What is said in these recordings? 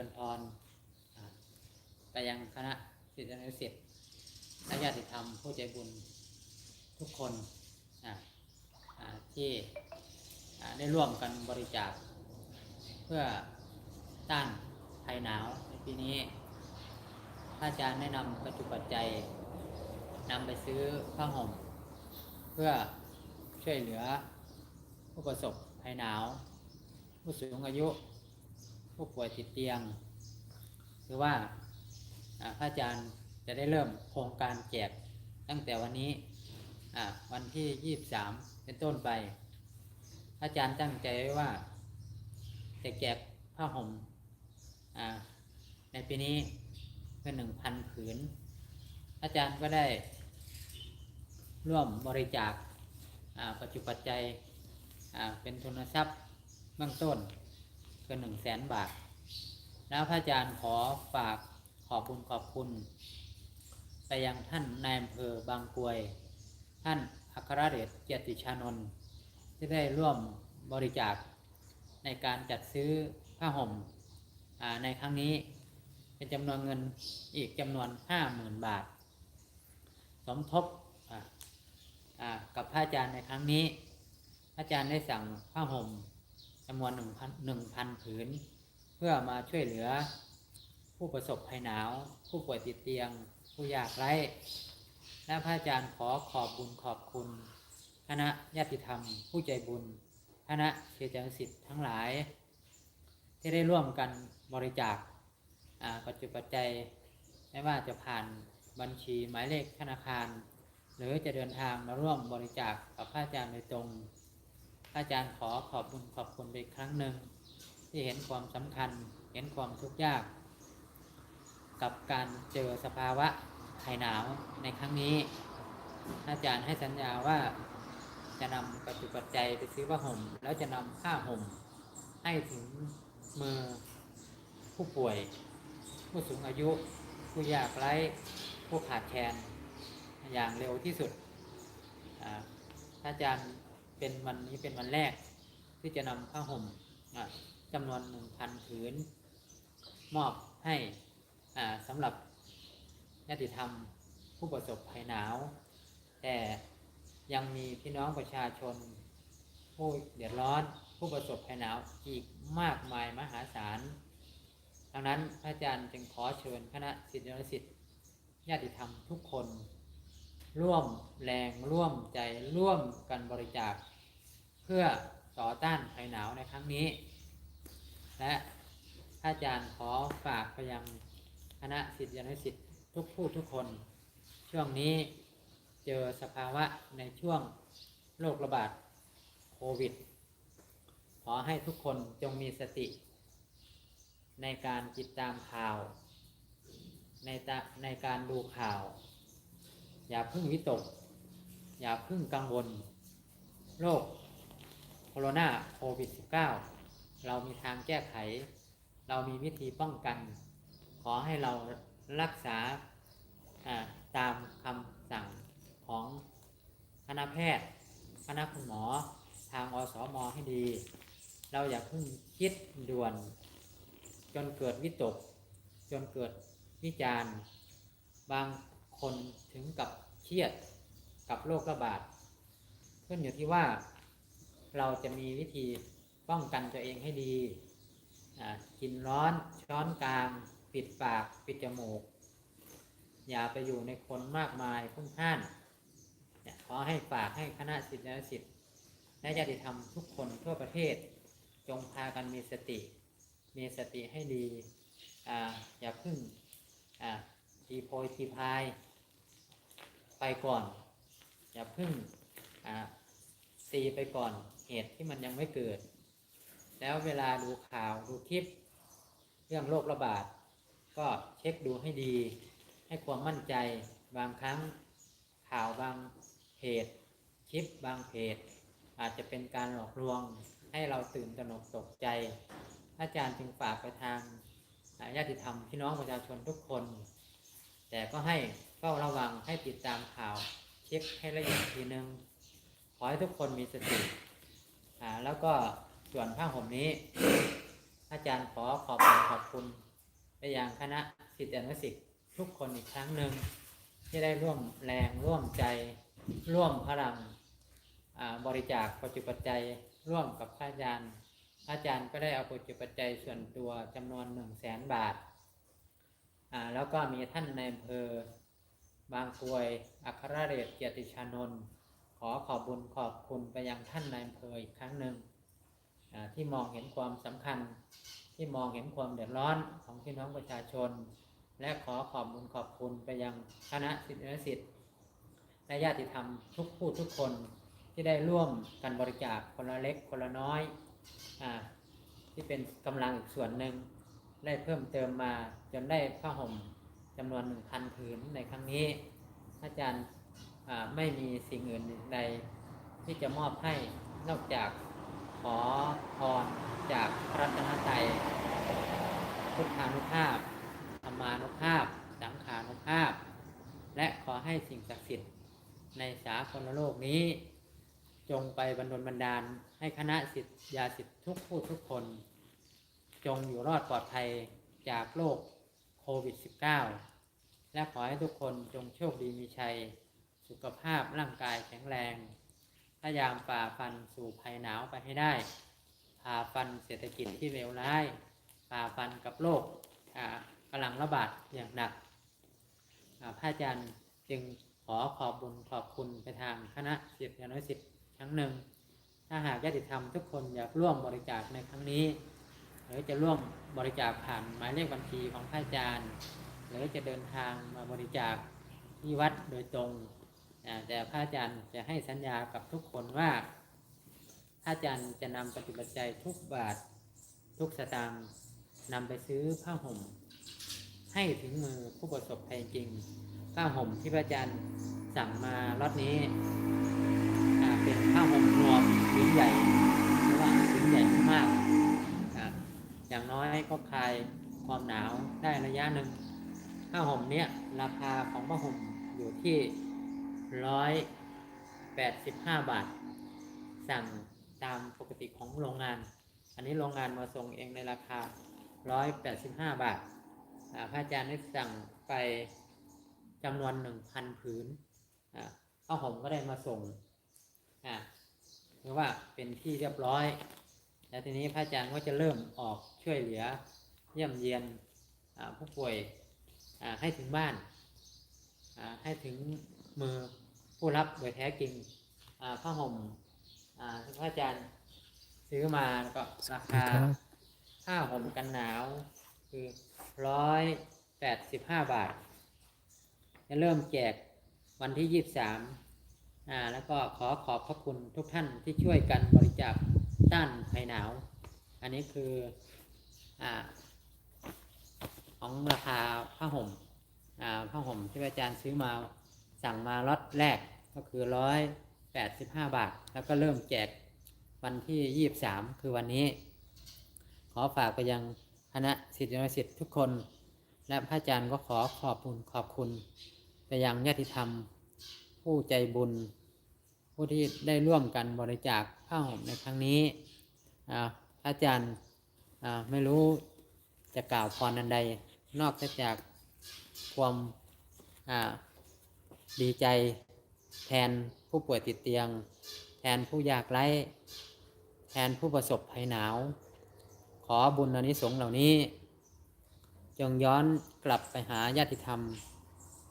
ริญพรอ่าไปยังคณะศิษยานุศิษย์และญาติธรรมผู้ใจบุญทุกคนที่ได้ร่วมกันบริจาค เพื่อต้านภัยหนาวในปีนี้พระอาจารย์แนะนำปัจจุปัจจัยนำไปซื้อผ้าห่ม เพื่อช่วยเหลือผู้ประสบภัยหนาว ผู้สูงอายุ ผู้ป่วยติดเตียงคือว่าอาพระอาจารย์จะได้เริ่มโครงการแจกตั้งแต่วันนี้วันที่ 23 เป็นต้นไปพระอาจารย์ตั้งใจไว้ว่า จะแจกผ้าห่มในปีนี้เป็นหนึ่งพันผืน อาจารย์ก็ได้ร่วมบริจาคปัจจุปัจจัยเป็นทุนทรัพย์เบื้องต้น เกินหนึ่งแสนบาท แล้วพระอาจารย์ขอฝากขอบคุณขอบคุณ ไปยังท่านนายอำเภอบางกวย ท่านอัครเดชเกียรติชานนท์ที่ได้ร่วมบริจาคในการจัดซื้อผ้าห่มอ่าในครั้งนี้เป็นจำนวนเงินอีกจำนวน 50,000 บาท สมทบกับพระอาจารย์ในครั้งนี้ พระอาจารย์ได้สั่งผ้าห่ม จำนวนหนึ่งพันหนึ่งพันผืน เพื่อมาช่วยเหลือ ผู้ประสบภัยหนาว ผู้ป่วยติดเตียง ผู้ยากไร้และพระอาจารย์ขอขอบบุญขอบคุณ คณะญาติธรรม ผู้ใจบุญ คณะเชียรสิทธิ์ทั้งหลาย ที่ได้ร่วมกันบริจาคอ่าปัจจุปัจจัยไม่ว่าจะผ่านบัญชีหมายเลขธนาคาร หรือจะเดินทางมาร่วมบริจาคกับพระอาจารย์โดยตรง อาจารย์ขอขอบคุณขอบคุณไปครั้งหนึ่ง ที่เห็นความสำคัญ เห็นความทุกข์ยาก กับการเจอสภาวะภัยหนาวในครั้งนี้ อาจารย์ให้สัญญาว่าจะนำปัจจุปัจจัยไปซื้อผ้าห่ม แล้วจะนำผ้าห่ม ให้ถึงมือผู้ป่วย ผู้สูงอายุ ผู้ยากไร้ผู้ขาดแคลนอย่างเร็วที่สุดอาจารย์ เป็นวันนี้เป็นวันแรก ที่จะนำผ้าห่มจำนวนหนึ่งพันผืน มอบให้สำหรับญาติธรรมผู้ประสบภัยหนาว แต่ยังมีพี่น้องประชาชน ผู้เดือดร้อนผู้ประสบภัยหนาวอีกมากมายมหาศาลดังนั้นพระอาจารย์จึงขอเชิญคณะศิษยานุศิษย์ญาติธรรมทุกคน ร่วมแรงร่วมใจร่วมกันบริจาค พื่อต่อต้านภัยหนาวในครั้งนี้ และพระอาจารย์ขอฝากไปยังคณะศิษยานุศิษย์ทุกผู้ทุกคน ช่วงนี้เจอสภาวะในช่วงโรคระบาดโควิด ขอให้ทุกคนจงมีสติ ในการติดตามข่าว ในตาในการดูข่าว อย่าเพึ่งวิตก อย่าเพึ่งกังวลโรค โคโรนาโควิด -19 เรามีทางแก้ไข เรามีวิธีป้องกัน ขอให้เรารักษาตามคำสั่งของคณะแพทย์ คณะคุณหมอ ทางอสมให้ดี เราอย่าเพิ่งคิดด่วน จนเกิดวิตก จนเกิดวิจารณ์ บางคนถึงกับเครียดกับโรคระบาดขึ้นอยู่ที่ว่า เราจะมีวิธีป้องกันตัวเองให้ดี กินร้อนช้อนกลาง ปิดปากปิดจมูก อย่าไปอยู่ในคนมากมายพุ่งพ่านขอให้ฝากให้คณะศิษยานุศิษย์และญาติธรรมทุกคนทั่วประเทศ จงพากันมีสติ มีสติให้ดีออย่าพึ่งอีโพยทีพาย ไปก่อน อย่าพึ่งอีไปก่อน เหตุที่มันยังไม่เกิด แล้วเวลาดูข่าวดูคลิป เรื่องโรคระบาด ก็เช็คดูให้ดี ให้ความมั่นใจบางครั้งข่าวบางเพจคลิปบางเพจ อาจจะเป็นการหลอกลวงให้เราตื่นตระหนกตกใจ อาจารย์จึงฝากไปทางญาติธรรมพี่น้องประชาชนทุกคน แต่ก็ให้เฝ้าระวังให้ติดตามข่าว เช็คให้ละเอียดทีนึง ขอให้ทุกคนมีสติ อ่าแล้วก็ส่วนผ้าห่มนี้ อาจารย์ขอขอบคุณขอบคุณไปยังคณะศิษยานุศิษย์ทุกคนอีกครั้งหนึ่งที่ได้ร่วมแรงร่วมใจ ร่วมพลังบริจาคปัจจุปัจจัยร่วมกับพระอาจารย์อาจารย์ก็ได้เอาปัจจุปัจจัยส่วนตัวจำนวนหนึ่งแสนบาทแล้วก็มีท่านในอำเภอบางกรวยอัครเดชเกียรติชานนท์ ขอขอบบุญขอบคุณไปยังท่านในอำเภออีกครั้งหนึ่งที่มองเห็นความสำคัญ ที่มองเห็นความเดือดร้อนของพี่น้องประชาชน และขอขอบคุณขอบคุณไปยังคณะศิษยานุศิษย์และญาติธรรมทุกผู้ทุกคนที่ได้ร่วมกันบริจาคคนละเล็กคนละน้อยอที่เป็นกำลังอีกส่วนหนึ่งได้เพิ่มเติมมาจนได้ผ้าห่มจำนวนหนึ่งพันผืนในครั้งนี้ อาจารย์ ไม่มีสิ่งอื่นใดที่จะมอบให้นอกจากขอพรจากพระรัตนตรัยพุทธานุภาพธรรมานุภาพ สังขานุภาพ และขอให้สิ่งศักดิ์สิทธิ์ในสากลโลกนี้ จงไปบรรดลบันดาลให้คณะสิทธิยาสิทธิทุกผู้ทุกคน จงอยู่รอดปลอดภัยจากโรคโควิด -19 และขอให้ทุกคนจงโชคดีมีชัย สุขภาพร่างกายแข็งแรง พยายามฝ่าฟันสู่ภัยหนาวไปให้ได้ผ่าฟันเศรษฐกิจที่เลวร้ายฝ่าฟันกับโรคอ่ากำลังระบาดอย่างหนักพระอาจารย์จึงขอขอบบุญขอบคุณไปทางคณะศิษยานุศิษย์ครั้งหนึ่ง ถ้าหากญาติธรรมทุกคนอยากร่วมบริจาคในครั้งนี้ หรือจะร่วมบริจาคผ่านหมายเลขบัญชีของพระอาจารย์ หรือจะเดินทางมาบริจาคที่วัดโดยตรง แต่พระอาจารย์จะให้สัญญากับทุกคนว่าพระอาจารย์จะนำปฏิบัติใจทุกบาททุกสตางค์นำไปซื้อผ้าห่ม ให้ถึงมือผู้ประสบภัยจริง ผ้าห่มที่พระอาจารย์สั่งมาล็อตนี้เป็นผ้าห่มนวมชิ้นใหญ่เพราะว่าชิ้นใหญ่มากอ่าอย่างน้อยก็คลายความหนาวได้ระยะหนึ่งผ้าห่มเนี้ยราคาของผ้าห่มอยู่ที่ ร้อยแปดสิบห้าบาท สั่งตามปกติของโรงงาน อันนี้โรงงานมาส่งเองในราคา185บาทอ่าพระอาจารย์ได้สั่งไปจำนวน1,000ผืนอ่าข้าวหอมก็ได้มาส่งอ่าหรือว่าเป็นที่เรียบร้อย แล้วทีนี้พระอาจารย์ก็จะเริ่มออกช่วยเหลือเยี่ยมเยียนผู้ป่วยให้ถึงบ้านให้ถึงมือ ผู้รับโดยแท้จริงอ่าผ้าห่มอ่าที่พระอาจารย์ซื้อมาก็ราคาผ้าห่มกันหนาว คือร้อยแปดสิบห้าบาท จะเริ่มแจกวันที่ยี่สิบสามอ่าแล้วก็ขอขอบพระคุณทุกท่านที่ช่วยกันบริจาคต้านภัยหนาว อันนี้คืออ่าของราคาผ้าห่มอ่าผ้าห่มที่พระอาจารย์ซื้อมา สั่งมาล็อตแรกก็คือร้อย85บห้าบาท แล้วก็เริ่มแจกวันที่23คือวันนี้ ขอฝากไปยังคณะศิษยานุศิษย์ทุกคน และพระอาจารย์ก็ขอขอบคุณขอบคุณ ไปยังญาติธรรม ผู้ใจบุญ ผู้ที่ได้ร่วมกันบริจาคผ้าห่มในครั้งนี้พระอาจารย์ไม่รู้จะกล่าวพรอันใด นอกจากความ ดีใจแทนผู้ป่วยติดเตียง แทนผู้ยากไร้ แทนผู้ประสบภัยหนาว ขอบุญอนิสงส์เหล่านี้ จงย้อนกลับไปหาญาติธรรม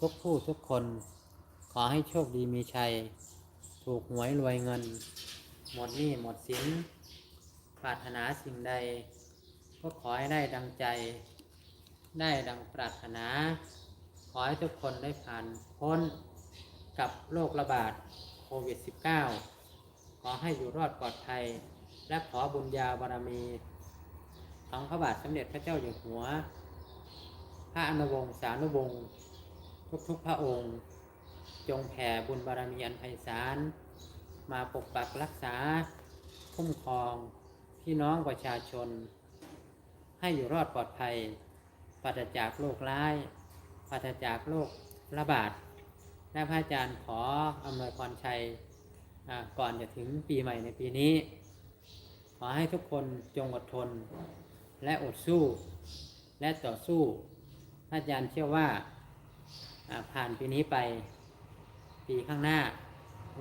ทุกผู้ทุกคน ขอให้โชคดีมีชัย ถูกหวยรวยเงิน หมดหนี้หมดสินปรารถนาสิ่งใด ก็ขอให้ได้ดังใจ ได้ดังปรารถนา ขอให้ทุกคนได้ผ่านพ้น กับโรคระบาดโควิด -19 ขอให้อยู่รอดปลอดภัย และขอบุญญาบารมี ของพระบาทสมเด็จพระเจ้าอยู่หัว พระอนุวงศานุวงศ์ทุกๆพระองค์ จงแผ่บุญบารมีอันไพศาลมาปกปักรักษา คุ้มครอง พี่น้องประชาชน ให้อยู่รอดปลอดภัยปราศจากโรคร้ายปราศจากโรคระบาด และพระอาจารย์ขออำนวยพรชัยก่อนจะถึงปีใหม่ในปีนี้ ขอให้ทุกคนจงอดทน และอดสู้ และต่อสู้ถ้าอาจารย์เชื่อว่าอ่าผ่านปีนี้ไปปีข้างหน้า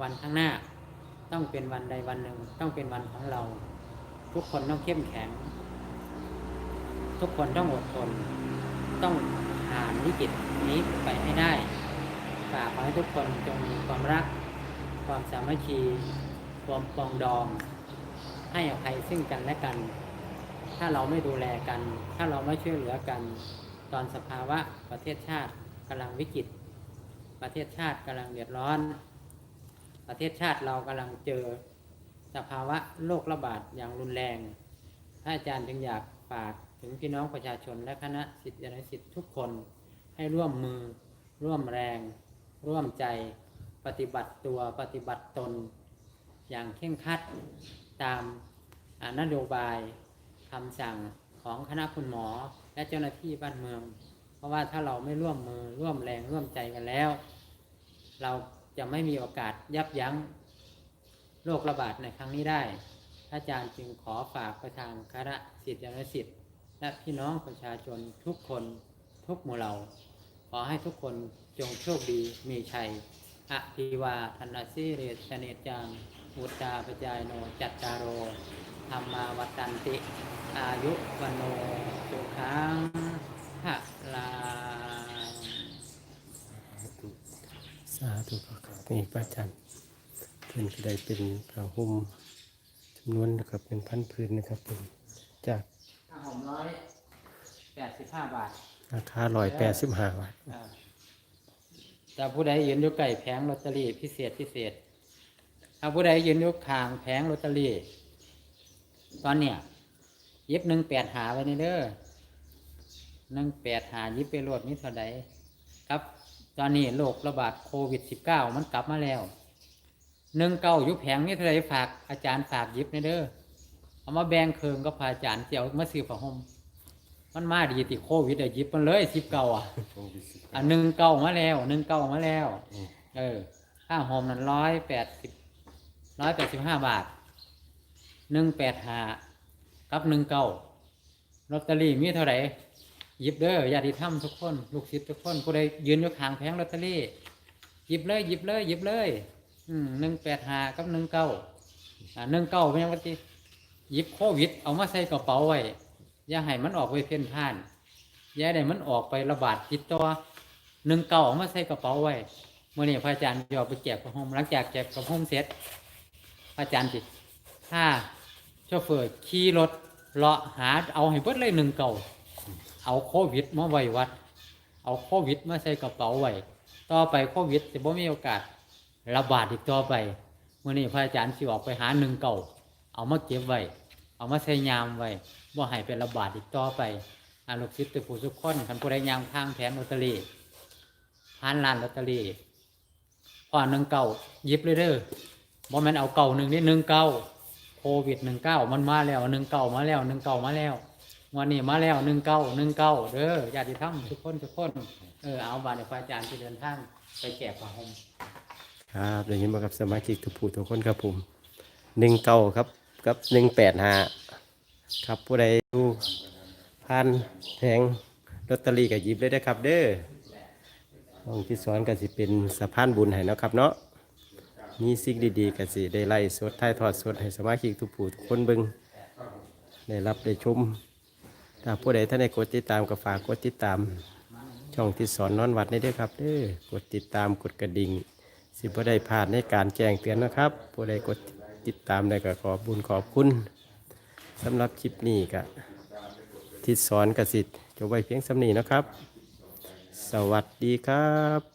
วันข้างหน้า ต้องเป็นวันใดวันหนึ่ง ต้องเป็นวันของเรา ทุกคนต้องเข้มแข็ง ทุกคนต้องอดทน ต้องผ่านวิกฤตนี้ไปให้ได้ ฝากขอให้ทุกคนจงมีความรัก ความสามัคคี ความปองดอง ให้อภัยซึ่งกันและกัน ถ้าเราไม่ดูแลกัน ถ้าเราไม่ช่วยเหลือกัน ตอนสภาวะประเทศชาติกำลังวิกฤต ประเทศชาติกำลังเดือดร้อน ประเทศชาติเรากำลังเจอสภาวะโรคระบาดอย่างรุนแรงท่านอาจารย์จึงอยากฝากถึงพี่น้องประชาชนและคณะสิทธิอนุสิทธิ์ทุกคนให้ร่วมมือร่วมแรง ร่วมใจปฏิบัติตัวปฏิบัติตน อย่างเคร่งครัดตามนโยบายคำสั่งของคณะคุณหมอและเจ้าหน้าที่บ้านเมือง เพราะว่าถ้าเราไม่ร่วมมือร่วมแรงร่วมใจกันแล้ว เราจะไม่มีโอกาสยับยั้งโรคระบาดในครั้งนี้ได้อาจารย์จึงขอฝากประทางคณะสิทธินสิทธิ์และพี่น้องประชาชนทุกคนทุกหมู่เหล่า อให้ทุกคนจงโชคดีมีชัยอภิวาทนาสิเรสเนจังอุตตาปจายโนจัตตารโรธรรมาวัตันติ อายุวันโนสุขังภะลาสาธุครับนี่พระอาจารย์เพื่อนก็ได้เป็นพระหุ้มจำนวนนะครับเป็นพันพื้นนะครับผมจากหอมร้อยแปดสิบห้าบาท ราคาร้อยแปดสิบห้าบาทอ่าแต่ผู้ใดยืนอยู่ไก่แผงลอตเตอรี่พิเศษพิเศษ ถ้าผู้ใดยืนอยู่ข้างแผงลอตเตอรี่ ตอนเนี้ยหยิบหนึ่งแปดหาไว้ในเด้อหนึ่งแปดหาหยิบไปโหลดนี้เท่าใดครับ ตอนนี้โรคระบาดโควิดสิบเก้ามันกลับมาแล้วหนึ่งเก้ายู่แผงนี้เท่าใดฝากอาจารย์ฝากหยิบในเด้อเอามาแบ่งเคืองก็พาอาจารย์เจียวมาซื้อผ้าห่ม มันมาดีติโควิดอะหยิบมันเลยสิบเก้าอะอันหนึ่งเก้ามาแล้วหนึ่งเก้ามาแล้วเออค่าโฮมนั้นร้อยแปดสิบร้อยแปดสิบห้าบาทหนึ่งแปดห้ากับหนึ่งเก้าลอตเตอรี่มีเท่าไหร่หยิบเด้อญาติธรรมทุกคน ลูกศิษย์ทุกคนผู้ใดยืนอยู่ข้างแผงลอตเตอรี่หยิบเลยหยิบเลยหยิบเลยอืมหนึ่งแปดห้ากับหนึ่งเก้าอ่าหนึ่งเก้าเป็นยังไงติหยิบโควิด เอามาใส่กระเป๋าไว้ อย่าให้มันออกไปเพ่นพ่าน อย่าได้มันออกไประบาดติดตัวหนึ่งเก่าเอามาใส่กระเป๋าไว้เมื่อนี้พระอาจารย์ยอไปแจกกระหมหลังจากแจกกระหมเสร็จพระอาจารย์จิถ้าโชเฟอร์ขี่รถเลาะหาเอาให้เบิดเลยหนึ่งเก่า เอาโควิดมาไว้วัด เอาโควิดมาใส่กระเป๋าไว้ต่อไปโควิดจะบ่มีโอกาสระบาดอีกต่อไปเมื่อนี้พระอาจารย์สิออกไปหาหนึ่งเก่า เอามาเก็บไว้ เอามาใส่ยามไว้บ่ให้เป็นระบาดอีกต่อไปอาลูกศิษย์ตึกผู้สุขคนคันผู้ใดยางทางแผงลอตเตอรี่ผ่านร้านลอตเตอรี่พอหนึ่งเก้ายิบเลยเด้อบ่แม่นเอาเก่าหนึ่งนี่หนึ่งเก้าโควิดหนึ่งเก้ามันมาแล้วหนึ่งเก้ามาแล้วหนึ่งเก้ามาแล้ววันนี้มาแล้วหนึ่งเก้าหนึ่งเก้าเด้อญาติธรรมทุกคนทุกคนเออเอาบาทในพระอาจารย์ที่เดินทางไปแจกผ้าห่มครับอย่างนี้มากับสมาชิกทุกผู้ทุกคนครับผมหนึ่งเก้าครับ กับหนึ่งแปดหาครับผู้ใดดูพันแทงลอตเตอรี่กับยิบเลยนะครับ เด้อห้องที่สอนก็สิเป็นสะพานบุญให้นะครับ เนาะมีสิ่งดีๆก็สิได้ไล่สดท้ายทอดสดให้สมาชิกทุกผู้ทุกคนเบิงได้รับได้ชมถ้าผู้ใดท่านได้กดติดตามก็ฝากกดติดตาม ช่องที่สอนนอนวัดนี่ด้วยครับเด้อกดติดตามกดกระดิ่งสิบ่ได้พลาดในการแจ้งเตือนนะครับผู้ใดกดติด ติดตามได้ก็ขอบุญขอบคุณสำหรับคลิปนี้ก็ทิศสอนกสิทธิ์จบไว้เพียงสำนีนะครับ สวัสดีครับ